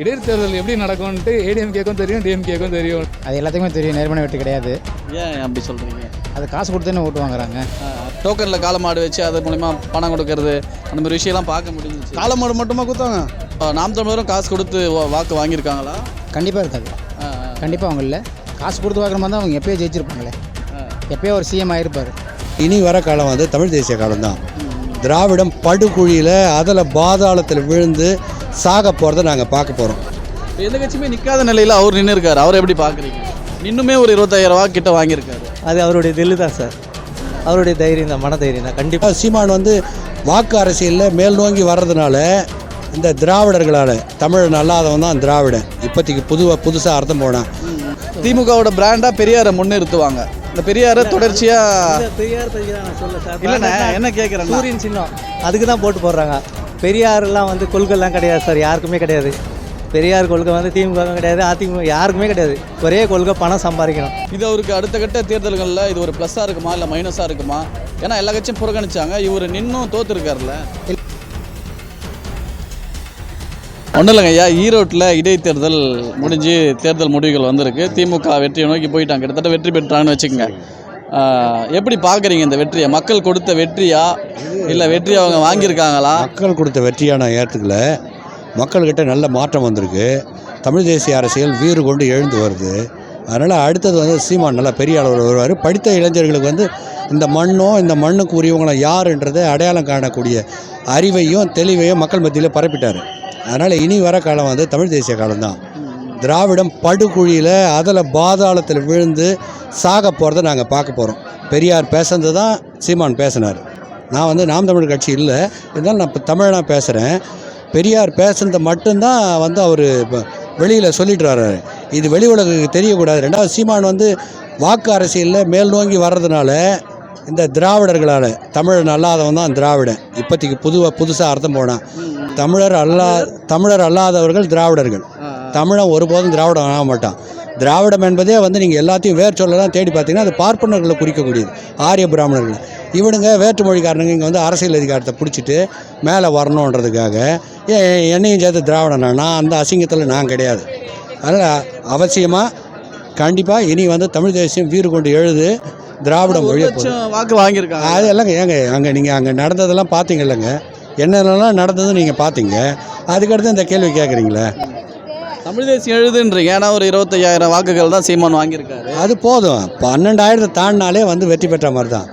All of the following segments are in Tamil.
இடைத்தேர்தல் எப்படி நடக்கும்ன்ட்டு ஏடிஎம்கேக்கும் தெரியும் டிஎம்கேக்கும் தெரியும். அது எல்லாத்துக்குமே தெரியும் நேர்மனை வெற்றி கிடையாது. ஏன் அப்படி சொல்கிறீங்க அது காசு கொடுத்து தானே ஓட்டு வாங்குறாங்க? டோக்கனில் காலமாடு வச்சு அது மூலிமா பணம் கொடுக்கறது அந்த மாதிரி விஷயம்லாம் பார்க்க முடிஞ்சிச்சு. காலமாடு மட்டுமா கொடுத்தாங்க? நாம் தமிழரும் காசு கொடுத்து வாக்கு வாங்கியிருக்காங்களா? கண்டிப்பாக இருக்காது. கண்டிப்பாக அவங்க இல்லை. காசு கொடுத்து வாங்குற மாதிரி தான் அவங்க எப்பயோ ஜெயிச்சிருப்பாங்களே. எப்பயோ ஒரு சிஎம் ஆயிருப்பார். இனி வர காலம் வந்து தமிழ் தேசிய காலம் தான் திராவிடம் படுகுழியில் அதில் பாதாளத்தில் விழுந்து சாக போகிறத நாங்கள் பார்க்க போகிறோம் எந்த கட்சியுமே நிற்காத நிலையில் அவர் நின்று இருக்காரு அவர் எப்படி பார்க்குறீங்க? இன்னுமே ஒரு இருபத்தாயிரம் ரூபா கிட்ட வாங்கியிருக்காரு. அது அவருடைய தில்லு தான் சார். அவருடைய தைரியம் தான் மன தைரியம் தான் கண்டிப்பாக சீமான் வந்து வாக்கு அரசியலில் மேல் நோங்கி வர்றதுனால இந்த திராவிடர்களால் தமிழன் அல்லாதவன் தான் திராவிடன். இப்போதைக்கு புதுவாக புதுசாக அர்த்தம் போனான். திமுகவோட பிராண்டாக பெரியாரை முன்னிறுத்துவாங்க. இந்த பெரியாரை தொடர்ச்சியாக பெரியார் இல்லைண்ணே என்ன கேட்குறேன்னா சூரியன் சின்னம். அதுக்கு தான் போட்டு போடுறாங்க. பெரியாரெல்லாம் வந்து கொள்கைலாம் கிடையாது சார் யாருக்குமே கிடையாது. பெரியார் கொள்கை வந்து திமுக கிடையாது அதிமுக யாருக்குமே கிடையாது. ஒரே கொள்கை பணம் சம்பாதிக்கணும். இது அவருக்கு அடுத்த கட்ட தேர்தல்களில் இது ஒரு ப்ளஸ்ஸாக இருக்குமா இல்லை மைனஸாக இருக்குமா? ஏன்னா எல்லா கட்சியும் புறக்கணிச்சாங்க இவர் நின்னும் தோத்துருக்காருல ஒன்றும் இல்லைங்க ஐயா ஈரோட்டில் இடைத்தேர்தல் முடிஞ்சு தேர்தல் முடிவுகள் வந்திருக்கு. திமுக வெற்றியை நோக்கி போயிட்டாங்க. கிட்டத்தட்ட வெற்றி பெற்றாங்கன்னு வச்சுக்கோங்க. எப்படி பார்க்குறீங்க இந்த வெற்றியை? மக்கள் கொடுத்த வெற்றியா? இல்லை வெற்றி அவங்க வாங்கியிருக்காங்களா? மக்கள் கொடுத்த வெற்றியை நான் ஏற்றுக்கல. மக்கள்கிட்ட நல்ல மாற்றம் வந்திருக்கு. தமிழ் தேசிய அரசியல் வீறு கொண்டு எழுந்து வருது. அதனால் அடுத்தது வந்து சீமான் நல்லா பெரிய அளவில் வருவார். படித்த இளைஞர்களுக்கு வந்து இந்த மண்ணும் இந்த மண்ணுக்கு உரியவங்களும் யாருன்றதை அடையாளம் காணக்கூடிய அறிவையும் தெளிவையும் மக்கள் மத்தியில் பரப்பிட்டார். அதனால் இனி வர காலம் வந்து தமிழ் தேசிய காலம்தான். திராவிடம் படுகுழியில் அதில் பாதாளத்தில் விழுந்து சாக போகிறத நாங்கள் பார்க்க போகிறோம் பெரியார் பேசுனது தான் சீமான் பேசினார். நான் வந்து நாம் தமிழ் கட்சி இல்லை. இருந்தாலும் நான் இப்போ தமிழனாக பேசுகிறேன் பெரியார் பேசுனதை மட்டும்தான் வந்து அவர் வெளியில் சொல்லிட்டு வர்றாரு இது வெளி உலகத்துக்கு தெரியக்கூடாது. ரெண்டாவது சீமான் வந்து வாக்கு அரசியலில் மேல் நோங்கி வர்றதுனால இந்த திராவிடர்களால் தமிழன் அல்லாதவன் தான் திராவிடன். இப்போதைக்கு புதுவாக புதுசாக அர்த்தம் போனான் தமிழர் அல்லா தமிழர் அல்லாதவர்கள் திராவிடர்கள். தமிழன் ஒருபோதும் திராவிடம் ஆக மாட்டான். திராவிடம் என்பதே வந்து நீங்கள் எல்லாத்தையும் வேர் சொல்லலாம் தேடி பார்த்தீங்கன்னா அது பார்ப்பனர்களை குறிக்கக்கூடியது ஆரிய பிராமணர்கள். இவனுங்க வேற்று மொழிக்காரனுங்க இங்கே வந்து அரசியல் அதிகாரத்தை பிடிச்சிட்டு மேலே வரணுன்றதுக்காக ஏ என்னையும் சேர்த்து திராவிடனா? நான் அந்த அசிங்கத்தில் நான் கிடையாது. அதனால் அவசியமாக கண்டிப்பாக இனி வந்து தமிழ் தேசியம் வீறு கொண்டு எழுது போகுது. லட்சம் வாக்கு வாங்கியிருக்காங்க. அது இல்லைங்க ஏங்க அங்கே நீங்கள் அங்கே நடந்ததெல்லாம் பார்த்தீங்க இல்லைங்க? என்னென்னலாம் நடந்தது நீங்கள் பார்த்தீங்க? அதுக்கடுத்து இந்த கேள்வி கேட்குறீங்களே? தமிழ் தேசியம் எழுதுன்றீங்க. ஏன்னா ஒரு இருபத்தையாயிரம் வாக்குகள் தான் சீமான் வாங்கியிருக்காரு. அது போதும். பன்னெண்டாயிரத்தை தாண்டினாலே வந்து வெற்றி பெற்ற மாதிரி தான்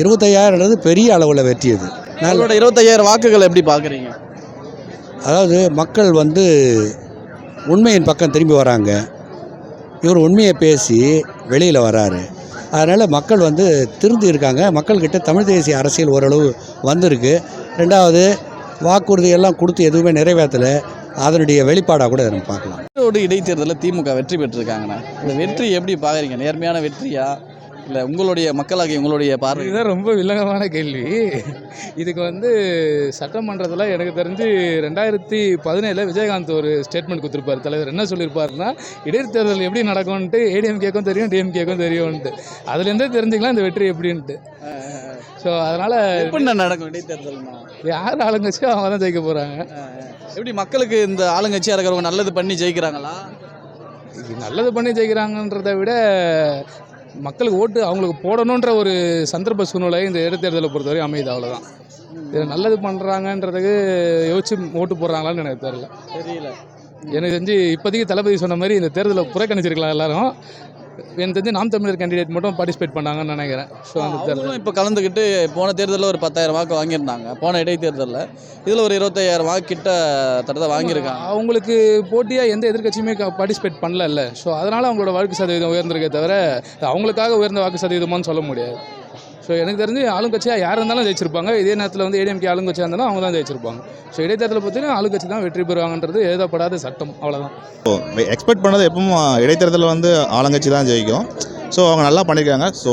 இருபத்தையாயிரம்ன்றது பெரிய அளவில் வெற்றி அது அவரோட இருபத்தையாயிரம் வாக்குகள் எப்படி பார்க்குறீங்க? அதாவது மக்கள் வந்து உண்மையின் பக்கம் திரும்பி வராங்க. இவர் உண்மையை பேசி வெளியில் வராரு. அதனால் மக்கள் வந்து திருந்தி இருக்காங்க. மக்கள்கிட்ட தமிழ் தேசிய அரசியல் ஓரளவு வந்திருக்கு. ரெண்டாவது வாக்குறுதி எல்லாம் கொடுத்து எதுவுமே நிறைவேற்றலை. அதனுடைய வெளிப்பாடாக கூட நம்ம பார்க்கலாம். ஈரோடு இடைத்தேர்தலில் திமுக வெற்றி பெற்றிருக்காங்கண்ணா. இந்த வெற்றி எப்படி பார்க்குறீங்க? நேர்மையான வெற்றியா? இல்லை உங்களுடைய மக்களாகிய உங்களுடைய பார்வை இதுதான் ரொம்ப வில்லங்கமான கேள்வி. இதுக்கு வந்து சட்டமன்றத்தில் எனக்கு தெரிஞ்சு ரெண்டாயிரத்தி பதினேழில் விஜயகாந்த் ஒரு ஸ்டேட்மெண்ட் கொடுத்துருப்பார். தலைவர் என்ன சொல்லியிருப்பாருன்னா இடைத்தேர்தல் எப்படி நடக்கும்ன்ட்டு ஏடிஎம்கேக்கும் தெரியும் டிஎம்கேக்கும் தெரியும்ன்ட்டு. அதுலேருந்தே தெரிஞ்சுக்கலாம் இந்த வெற்றி எப்படின்ட்டு. ஸோ அதனால் எப்படி நடக்கும் இடைத்தேர்தல்னா யார் ஆளுங்கட்சியோ அவங்க தான் ஜெயிக்க போகிறாங்க எப்படி மக்களுக்கு இந்த ஆளுங்கட்சியாக இருக்கிறவங்க நல்லது பண்ணி ஜெயிக்கிறாங்களா? நல்லது பண்ணி ஜெயிக்கிறாங்கன்றதை விட மக்களுக்கு ஓட்டு அவங்களுக்கு போடணுன்ற ஒரு சந்தர்ப்ப சூழ்நிலை இந்த இடைத்தேர்தலை பொறுத்தவரை அமையுது அவ்வளோதான் இது நல்லது பண்ணுறாங்கன்றதுக்கு யோசிச்சு ஓட்டு போடுறாங்களான்னு எனக்கு தெரியல. தெரியல. எனக்கு தெரிஞ்சு இப்போதைக்கு தளபதி சொன்ன மாதிரி இந்த தேர்தலை புறக்கணிச்சிருக்கலாம் எல்லாரும். எனக்கு தெரிஞ்சு நாம் தமிழர் கேண்டிடேட் மட்டும் பார்ட்டிசிபேட் பண்ணாங்கன்னு நினைக்கிறேன். ஸோ அந்த தேர்தல் அவங்களும் இப்போ கலந்துக்கிட்டு போன தேர்தலில் ஒரு பத்தாயிரம் வாக்கு வாங்கியிருந்தாங்க. போன இடைத்தேர்தலில். இதில் ஒரு இருபத்தையாயிரம் வாக்கு கிட்ட தடவை வாங்கியிருக்காங்க. அவங்களுக்கு போட்டியாக எந்த எதிர்க்கட்சியுமே பார்ட்டிசிபேட் பண்ணல ஸோ அதனால் அவங்களோட வாக்கு சதவீதம் உயர்ந்திருக்கே தவிர அவங்களுக்காக உயர்ந்த வாக்கு சதவீதமான்னு சொல்ல முடியாது. ஸோ எனக்கு தெரிஞ்சு ஆளுங்கட்சியாக யார் இருந்தாலும் ஜெயிச்சிருப்பாங்க. இதே நேரத்தில் வந்து ஏடிஎம்கே ஆளுங்கட்சியாக இருந்தாலும் அவங்க தான் ஜெயிச்சிருப்பாங்க. ஸோ இடைத்தேர்தலை பற்றின ஆளுங்கட்சி தான் வெற்றி பெறுவாங்கன்றது எழுதப்படாத சட்டம். அவ்வளோதான் எக்ஸ்பெக்ட் பண்ணது எப்பவும் இடைத்தேர்தலில் வந்து ஆளுங்கட்சி தான் ஜெயிக்கும். ஸோ அவங்க நல்லா பண்ணியிருக்காங்க ஸோ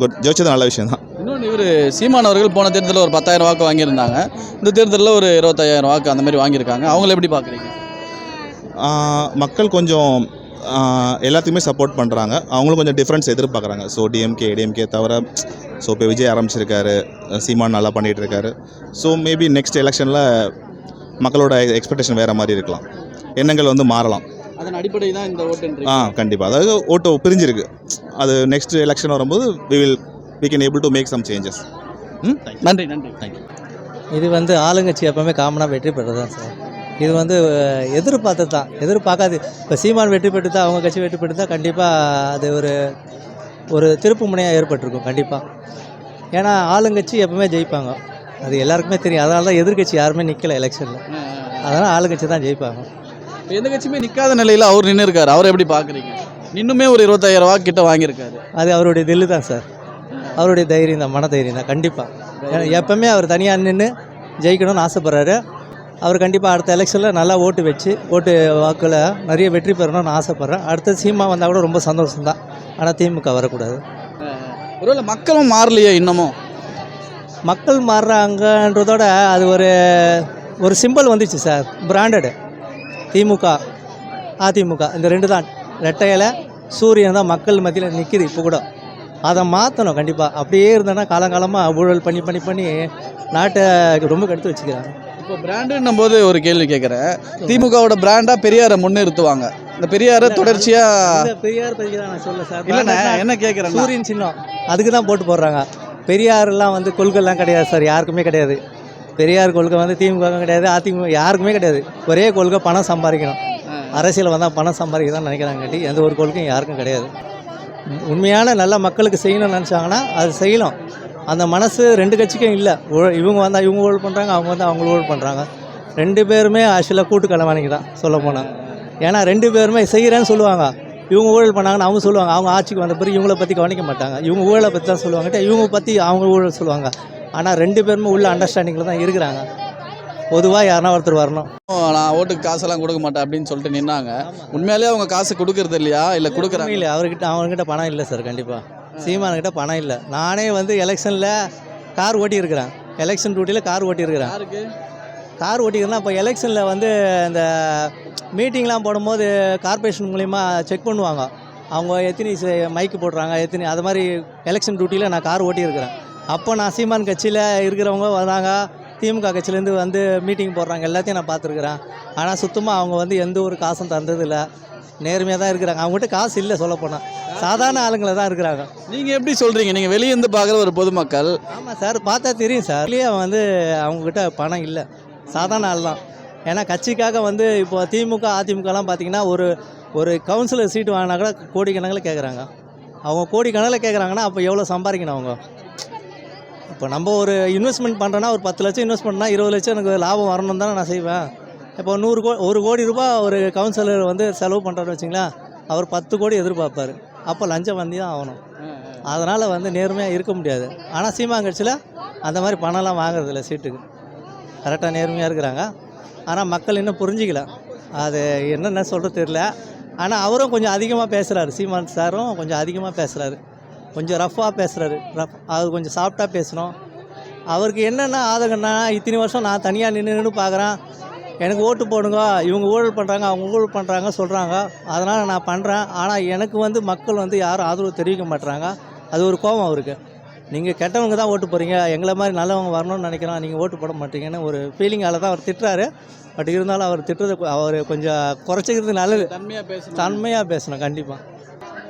குட் ஜெயிச்சது நல்ல விஷயம் தான். இன்னொன்று இவர் சீமான் அவர்கள் போன தேர்தலில் ஒரு பத்தாயிரம் வாக்கு வாங்கியிருந்தாங்க. இந்த தேர்தலில் ஒரு இருபத்தையாயிரம் வாக்கு அந்த மாதிரி வாங்கியிருக்காங்க. அவங்கள எப்படி பார்க்குறீங்க மக்கள் கொஞ்சம் எல்லாத்துக்குமே சப்போர்ட் பண்ணுறாங்க அவங்களும் கொஞ்சம் டிஃப்ரென்ஸ் எதிர்பார்க்குறாங்க. ஸோ டிஎம்கே ஏடிஎம்கே தவிர ஸோ இப்போ விஜய் ஆரம்பிச்சிருக்காரு. சீமான் நல்லா பண்ணிகிட்டு இருக்காரு ஸோ மேபி நெக்ஸ்ட் எலெக்ஷனில் மக்களோட எக்ஸ்பெக்டேஷன் வேறு மாதிரி இருக்கலாம். எண்ணங்கள் வந்து மாறலாம். அதன் அடிப்படை தான் இந்த ஓட்டுன்றீங்க ஆ கண்டிப்பாக அதாவது ஓட்டு பிரிஞ்சிருக்கு. அது நெக்ஸ்ட் எலெக்ஷன் வரும்போது we will we can able to make some changes ம்? நன்றி நன்றி. தேங்க்யூ இது வந்து ஆளுங்கட்சி எப்பவுமே காமனாக வெற்றி பெற்றது தான் சார். இது வந்து எதிர்பார்த்தது தான் எதிர்பார்க்காது. இப்போ சீமான் வெற்றி பெற்று தான் அவங்க கட்சி வெற்றி பெற்று தான் கண்டிப்பாக அது ஒரு ஒரு திருப்பு முனையாக ஏற்பட்டிருக்கும் கண்டிப்பாக ஏன்னா ஆளுங்கட்சி எப்பவுமே ஜெயிப்பாங்க. அது எல்லாருக்குமே தெரியும். அதனால தான் எதிர்க்கட்சி யாருமே நிற்கல எலெக்ஷனில் அதனால் ஆளுங்கட்சி தான் ஜெயிப்பாங்க. இப்ப எந்த கட்சியுமே நிக்காத நிலையில அவர் நின்று இருக்காரு அவர் எப்படி பாக்குறீங்க? இன்னுமே ஒரு இருபத்தாயிரம் ரூபா கிட்ட வாங்கியிருக்காரு. அது அவருடைய தில்லு தான் சார். அவருடைய தைரியம் தான் மன தைரியம் தான் கண்டிப்பாக ஏன்னா எப்பவுமே அவர் தனியாக நின்று ஜெயிக்கணும்னு ஆசைப்பட்றாரு. அவர் கண்டிப்பாக அடுத்த எலெக்ஷனில் நல்லா ஓட்டு வச்சு ஓட்டு வாக்கில் நிறைய வெற்றி பெறணும்னு ஆசைப்பட்றேன். அடுத்த சீமா வந்தால் கூட ரொம்ப சந்தோஷம் தான் ஆனால் திமுக வரக்கூடாது. ஒருவேளை மக்களும் மாறலையே இன்னமும்? மக்கள் மாறுறாங்கன்றதோட அது ஒரு ஒரு சிம்பிள் வந்துச்சு சார் பிராண்டடு திமுக அதிமுக இந்த ரெண்டு தான். ரெட்டையில சூரியன் தான் மக்கள் மத்தியில் நிற்கிது இப்போ கூட. அதை மாற்றணும் கண்டிப்பாக அப்படியே இருந்தேன்னா காலங்காலமாக ஊழல் பண்ணி பண்ணி பண்ணி நாட்டை ரொம்ப கெடுத்து வச்சுக்கிறாங்க. இப்போ பிராண்டுன்னும் போது ஒரு கேள்வி கேட்குறேன் திமுகவோட பிராண்டா பெரியாரை முன்னிறுத்துவாங்க. இந்த பெரியாரை தொடர்ச்சியா இந்த பெரியார் பற்றி தான் நான் சொல்ல சார். இல்லைண்ணே என்ன கேட்குறேன் சூரியன் சின்னம். அதுக்கு தான் போட்டு போடுறாங்க. பெரியாரெல்லாம் வந்து கொள்கைலாம் கிடையாது சார். யாருக்குமே கிடையாது. பெரியார் கொள்கை வந்து திமுக கிடையாது அதிமுக யாருக்குமே கிடையாது. ஒரே கொள்கை பணம் சம்பாதிக்கணும். அரசியல் வந்தால் பணம் சம்பாதிக்க தான் நினைக்கிறாங்கட்டி எந்த ஒரு கொள்கையும் யாருக்கும் கிடையாது. உண்மையான நல்ல மக்களுக்கு செய்யணும்னு நினச்சாங்கன்னா அது செய்யலாம். அந்த மனசு ரெண்டு கட்சிக்கும் இல்லை. இவங்க வந்தால் இவங்க ஊழல் பண்ணுறாங்க அவங்க வந்து அவங்க ஊழல் பண்ணுறாங்க ரெண்டு பேருமே ஆக்சுவலாக கூட்டு கலவாணிக்கு தான் சொல்ல போனால் ஏன்னா ரெண்டு பேருமே செய்கிறேன்னு சொல்லுவாங்க. இவங்க ஊழல் பண்ணாங்கன்னு அவங்க சொல்லுவாங்க. அவங்க ஆட்சிக்கு வந்த பிறகு இவங்கள பற்றி கவனிக்க மாட்டாங்க. இவங்க ஊழலை பற்றி தான் சொல்லுவாங்க. இவங்க பற்றி அவங்க ஊழல் சொல்லுவாங்க. ஆனால் ரெண்டு பேருமே உள்ள அண்டர்ஸ்டாண்டிங்கில் தான் இருக்கிறாங்க. பொதுவாக யாருன்னா ஒருத்தர் வரணும். நான் ஓட்டுக்கு காசெல்லாம் கொடுக்க மாட்டேன் அப்படின்னு சொல்லிட்டு நின்னாங்க. உண்மையாலே அவங்க காசு கொடுக்கறது இல்லையா? இல்லை கொடுக்குறாங்க? இல்லை அவர்கிட்ட அவங்ககிட்ட பணம் இல்லை சார் கண்டிப்பாக சீமானுக்கிட்ட பணம் இல்லை. நானே வந்து எலெக்ஷனில் கார் ஓட்டியிருக்கிறேன். எலெக்ஷன் டியூட்டியில் கார் ஓட்டியிருக்கிறேன். யாருக்கு? கார் ஓட்டிக்கிறேன்னா இப்போ எலெக்ஷனில் வந்து இந்த மீட்டிங்லாம் போடும்போது கார்ப்பரேஷன் மூலிமா செக் பண்ணுவாங்க. அவங்க எத்தனை மைக்கு போடுறாங்க எத்தனை அது மாதிரி எலெக்ஷன் டியூட்டியில் நான் கார் ஓட்டியிருக்கிறேன். அப்போ நான் சீமான் கட்சியில் இருக்கிறவங்க வராங்க திமுக கட்சியிலேருந்து வந்து மீட்டிங் போடுறாங்க எல்லாத்தையும் நான் பார்த்துருக்குறேன். ஆனால் சுத்தமாக அவங்க வந்து எந்த ஒரு காசும் தந்ததில்லை. நேர்மையாக தான் இருக்கிறாங்க. அவங்ககிட்ட காசு இல்லை சொல்லப்போனால் சாதாரண ஆளுங்களை தான் இருக்கிறாங்க. நீங்க எப்படி சொல்றீங்க? நீங்க வெளியே இருந்து பார்க்குற ஒரு பொதுமக்கள். ஆமாம் சார். பார்த்தா தெரியும் சார். இல்லையே வந்து அவங்கக்கிட்ட பணம் இல்லை. சாதாரண ஆள் தான். ஏன்னா கட்சிக்காக வந்து இப்போ திமுக அதிமுகலாம் பார்த்தீங்கன்னா ஒரு ஒரு கவுன்சிலர் சீட்டு வாங்கினா கூட கோடிக்கணக்கில் கேட்குறாங்க அவங்க கோடிக்கணக்கில் கேட்குறாங்கன்னா அப்போ எவ்வளோ சம்பாதிக்கணும் அவங்க? இப்போ நம்ம ஒரு இன்வெஸ்ட்மெண்ட் பண்ணுறோன்னா ஒரு பத்து லட்சம் இன்வெஸ்ட் பண்ணால் இருபது லட்சம் எனக்கு லாபம் வரணும் தானே நான் செய்வேன். இப்போ நூறு கோ ஒரு கோடி ரூபாய் ஒரு கவுன்சிலர் வந்து செலவு பண்ணுறான்னு வச்சிங்களேன் அவர் பத்து கோடி எதிர்பார்ப்பார். அப்போ லஞ்சம் வந்தி தான் ஆகணும். அதனால் வந்து நேர்மையாக இருக்க முடியாது. ஆனால் சீமாங்கட்சியில் அந்த மாதிரி பணம்லாம் வாங்குறதில்ல சீட்டுக்கு. கரெக்டாக நேர்மையாக இருக்கிறாங்க. ஆனால் மக்கள் இன்னும் புரிஞ்சிக்கல. அது என்னென்ன சொல்கிறது தெரில ஆனால் அவரும் கொஞ்சம் அதிகமாக பேசுகிறாரு சீமான் சாரும் கொஞ்சம் அதிகமாக பேசுகிறாரு கொஞ்சம் ரஃப்பாக பேசுகிறாரு ரஃப் அது கொஞ்சம் சாஃப்டாக பேசணும். அவருக்கு என்னென்ன ஆதகம்னா இத்தனை வருஷம் நான் தனியாக நின்று நின்று பார்க்குறேன் எனக்கு ஓட்டு போடுங்க இவங்க ஊழல் பண்ணுறாங்க அவங்க ஊழல் பண்ணுறாங்க சொல்கிறாங்க அதனால் நான் பண்ணுறேன் ஆனால் எனக்கு வந்து மக்கள் வந்து யாரும் ஆதரவு தெரிவிக்க மாட்டுறாங்க அது ஒரு கோபம் அவருக்கு. நீங்கள் கெட்டவங்க தான் ஓட்டு போகிறீங்க எங்களை மாதிரி நல்லவங்க வரணும்னு நினைக்கிறோம் நீங்கள் ஓட்டு போட மாட்டீங்கன்னு ஒரு ஃபீலிங்கால தான் அவர் திட்டுறாரு. பட் இருந்தாலும் அவர் திட்டுறதை அவர் கொஞ்சம் குறைச்சிக்கிறது நல்லது. தன்மையா பேசணும். தன்மையாக பேசணும் கண்டிப்பாக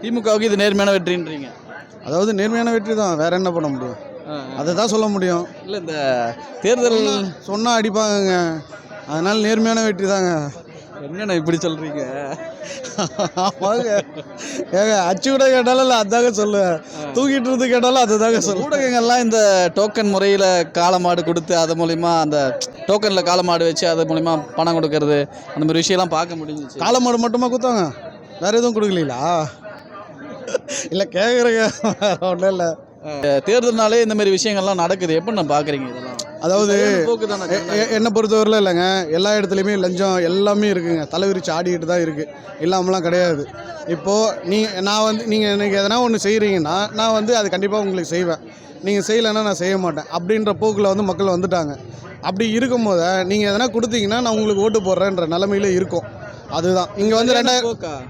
திமுகவுக்கு இது நேர்மையான வெற்றின்றீங்க. அதாவது நேர்மையான வெற்றி தான். வேற என்ன பண்ண முடியும்? அதை தான் சொல்ல முடியும். இல்லை இந்த தேர்தல் சொன்னால் அடிப்பாங்கங்க. அதனால நேர்மையான வெற்றி தாங்க. என்னண்ணா இப்படி சொல்றீங்க? ஆமாங்க ஏங்க அச்சு கூட கேட்டாலும் இல்லை அதாங்க சொல்லுவேன். தூக்கிட்டு இருந்து கேட்டாலும் அதை தாங்க சொல்லுவேன். ஊடகங்கள்லாம் இந்த டோக்கன் முறையில் காளமாடு கொடுத்து அது மூலிமா அந்த டோக்கனில் காளமாடு வச்சு அது மூலிமா பணம் கொடுக்கறது அந்த மாதிரி விஷயம்லாம் பார்க்க முடிஞ்சிச்சு. காளமாடு மட்டுமா குத்தாங்க வேற எதுவும் கொடுக்கலீங்களா? இல்லை கேட்குறேங்க ஒன்றும் இல்லை. தேர்தல்னாலே இந்த மாதிரி விஷயங்கள்லாம் நடக்குது. எப்படி நான் பார்க்குறீங்க இதெல்லாம்? அதாவது என்னை பொறுத்தவரையில் இல்லைங்க. எல்லா இடத்துலையுமே லஞ்சம் எல்லாமே இருக்குங்க. தலைவிரிச்சு ஆடிக்கிட்டு தான் இருக்குது இல்லாமலாம் கிடையாது. இப்போது நீ நான் வந்து நீங்கள் எனக்கு எதனா ஒன்று செய்கிறீங்கன்னா நான் வந்து அது கண்டிப்பாக உங்களுக்கு செய்வேன். நீங்கள் செய்யலைன்னா நான் செய்ய மாட்டேன். அப்படின்ற போக்கில் வந்து மக்கள் வந்துட்டாங்க. அப்படி இருக்கும்போது நீங்கள் எதனா கொடுத்தீங்கன்னா நான் உங்களுக்கு ஓட்டு போடுறேன்ற நிலமையில இருக்கும். அதுதான். இங்கே வந்து ரெண்டாயிரம்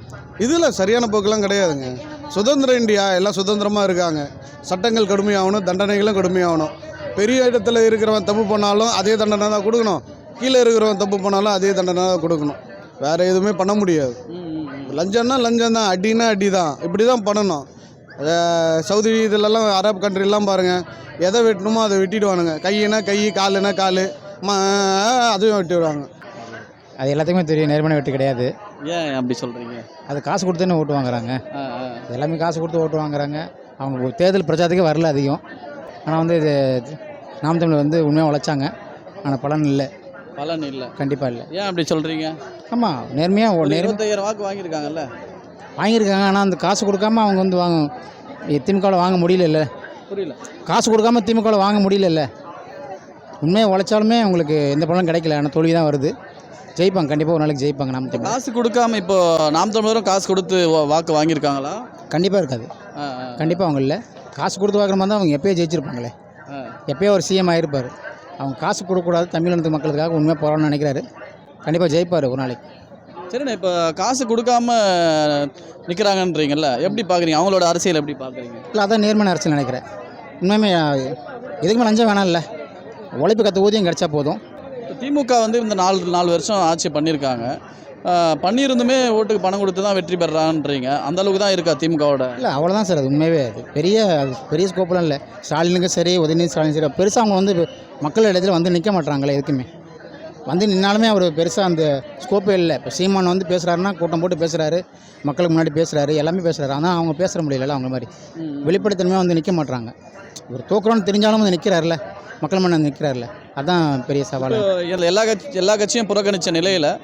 இதில் சரியான போக்கெல்லாம் கிடையாதுங்க. சுதந்திர இந்தியா எல்லாம் சுதந்திரமாக இருக்காங்க. சட்டங்கள் கடுமையாகணும் தண்டனைகளும் கடுமையாகணும். பெரிய இடத்துல இருக்கிறவன் தப்பு பண்ணாலும் அதே தண்டனை தான் கொடுக்கணும். கீழே இருக்கிறவன் தப்பு பண்ணாலும் அதே தண்டனை தான் கொடுக்கணும். வேறு எதுவுமே பண்ண முடியாது. லஞ்சம்னா லஞ்சம் தான் அடின்னா அடி தான் இப்படி தான் பண்ணணும் சவுதி இதிலெல்லாம் அரப் கண்ட்ரிலாம் பாருங்கள் எதை வெட்டணுமோ அதை வெட்டிடுவானுங்க. கையினா கை காலுனா கால். ம அதுவும் வெட்டிடுவாங்க. அது எல்லாத்துக்குமே தெரியும். நேர்மையான வெற்றி கிடையாது. ஏன் அப்படி சொல்கிறீங்க அது காசு கொடுத்துன்னு ஓட்டு வாங்குறாங்க? எல்லாமே காசு கொடுத்து ஓட்டு வாங்குறாங்க. அவங்க ஒரு தேர்தல் பிரச்சாரத்துக்கே வரல அதிகம். ஆனால் வந்து இது நாம் தமிழ் வந்து உண்மையாக உழைச்சாங்க. ஆனால் பலன் இல்லை. பலன் இல்லை. கண்டிப்பாக இல்லை. ஏன் அப்படி சொல்கிறீங்க ஆமாம் நேர்மையாக இருபத்தாயிரம் வாக்கு வாங்கியிருக்காங்கல்ல? வாங்கியிருக்காங்க ஆனால் அந்த காசு கொடுக்காம அவங்க வந்து வாங்க திமுகவில் வாங்க முடியலல்ல. புரியல. காசு கொடுக்காம திமுகவில் வாங்க முடியலல்ல. உண்மையாக உழைச்சாலுமே உங்களுக்கு எந்த பலனும் கிடைக்கல. ஆனால் தோல்வி தான் வருது. ஜெயிப்பாங்க கண்டிப்பாக ஒரு நாளைக்கு ஜெயிப்பாங்க நாம் தமிழ் காசு கொடுக்காம இப்போ நாம் தமிழரும் காசு கொடுத்து வாக்கு வாங்கியிருக்காங்களா? கண்டிப்பாக இருக்காது. கண்டிப்பாக அவங்க இல்லை. காசு கொடுத்து வாங்குற மாதிரி தான் அவங்க எப்பயோ ஜெயிச்சிருப்பாங்களே. எப்பயோ ஒரு சிஎம் ஆயிருப்பார். அவங்க காசு கொடுக்கக்கூடாது தமிழ்நாட்டு மக்களுக்காக உண்மையாக போராடணும்னு நினைக்கிறாரு. கண்டிப்பாக ஜெயிப்பார் ஒரு நாளைக்கு. சரிண்ணே இப்போ காசு கொடுக்காம நிற்கிறாங்கன்றீங்கல்ல எப்படி பார்க்குறீங்க அவங்களோட அரசியல் எப்படி பார்க்குறீங்க இல்லை அதான் நேர்மையான அரசியல் நினைக்கிறேன். உண்மையுமே எதுக்குமே லஞ்சம் வேணாம்ல. உழைப்பு கற்ற ஊதியம் கிடைச்சா போதும். திமுக வந்து இந்த நாலு நாலு வருஷம் ஆட்சி பண்ணியிருக்காங்க. பண்ணியிருந்துமே ஓட்டுக்கு பணம் கொடுத்து தான் வெற்றி பெறான்றீங்க. அந்த அளவுக்கு தான் இருக்கா திமுகவோட? இல்லை அவ்வளோதான் சார் அது உண்மையாகவே அது பெரிய அது பெரிய ஸ்கோப்லாம் இல்லை. ஸ்டாலினுக்கும் சரி உதயநிதி ஸ்டாலின் சரி பெருசாக அவங்க வந்து மக்கள் இடத்துல வந்து நிற்க மாட்டாங்களே எதுக்குமே. வந்து நின்னாலுமே அவர் பெருசாக அந்த ஸ்கோப்பே இல்லை. இப்போ சீமான் வந்து பேசுகிறாருன்னா கூட்டம் போட்டு பேசுகிறாரு மக்களுக்கு முன்னாடி பேசுகிறாரு எல்லாமே பேசுகிறாரு ஆனால் அவங்க பேசுகிற முடியல அவங்க மாதிரி. வெளிப்படைத்தன்மையாக வந்து நிற்க மாட்றாங்க. இவர் தோக்குறோன்னு தெரிஞ்சாலும் வந்து நிற்கிறாருல மக்கள் வந்து நிற்கிறாருல அதான் பெரிய சவால். எல்லா- கட்சி எல்லா கட்சியும் புறக்கணித்த நிலையில்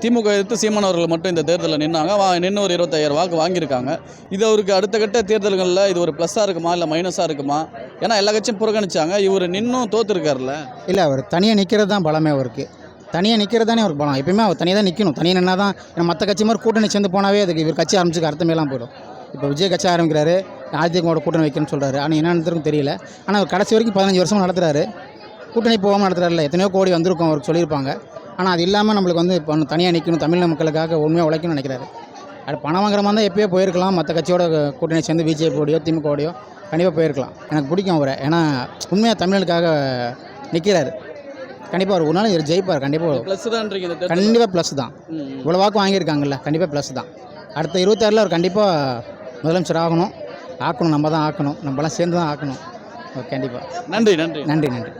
திமுக எதிர்த்து சீமான் அவர்கள் மட்டும் இந்த தேர்தலில் நின்னாங்க. வா நின்று ஒரு இருபத்தாயிரம் வாக்கு வாங்கியிருக்காங்க. இது அவருக்கு அடுத்த கட்ட தேர்தல்களில் இது ஒரு ப்ளஸ்ஸாக இருக்குமா இல்லை மைனஸாக இருக்குமா? ஏன்னா எல்லா கட்சியும் புறக்கணிச்சாங்க. இவர் நின்னும் தோத்துருக்காருல்ல. இல்லை அவர் தனியாக நிற்கிறது தான் பலமே அவருக்கு. தனியாக நிற்கிறது தானே அவருக்கு பலம். எப்பயுமே அவர் தனியாக தான் நிற்கணும் தனியாக நின்னா தான் மற்ற கட்சி மாதிரி கூட்டணி சேர்ந்து போனாவே அதுக்கு இவர் கட்சி ஆரம்பிச்சுக்க அர்த்தமேலாம் போயிடும். இப்போ விஜய் கட்சி ஆரம்பிக்கிறாரு அதிமுக கூட்டணி வைக்கணும்னு சொல்கிறாரு ஆனால் என்ன நடந்திருக்கும் தெரியல. ஆனால் அவர் கடைசி வரைக்கும் பதினஞ்சு வருஷம் நடத்துறாரு. கூட்டணி போகாமல் நடத்துறாருல எத்தனையோ கோடி வந்திருக்கும் அவருக்கு சொல்லியிருப்பாங்க. ஆனால் அது இல்லாமல் நம்மளுக்கு வந்து இப்போ தனியாக நிற்கணும் தமிழ் மக்களுக்காக உண்மையாக உழைக்கணும்னு நினைக்கிறாரு. அது பணம் வாங்குற மாதிரி தான் எப்பயோ போயிருக்கலாம். மற்ற கட்சியோட கூட்டணி சேர்ந்து பிஜேபியோடையோ திமுகவோடையோ கண்டிப்பாக போயிருக்கலாம். எனக்கு பிடிக்கும் அவரை. ஏன்னா உண்மையாக தமிழனுக்காக நிற்கிறாரு கண்டிப்பாக அவர் ஒரு நாள் இவர் ஜெயிப்பார். கண்டிப்பாக ப்ளஸ் தேர்தல் கண்டிப்பாக ப்ளஸ் தான். இவ்வளோ வாக்கு வாங்கியிருக்காங்கல்ல கண்டிப்பாக ப்ளஸ் தான். அடுத்த இருபத்தாறில் அவர் கண்டிப்பாக முதலமைச்சர் ஆகணும். ஆக்கணும் நம்ம தான் ஆக்கணும். நம்மலாம் சேர்ந்து தான் ஆக்கணும் கண்டிப்பாக நன்றி நன்றி. நன்றி நன்றி.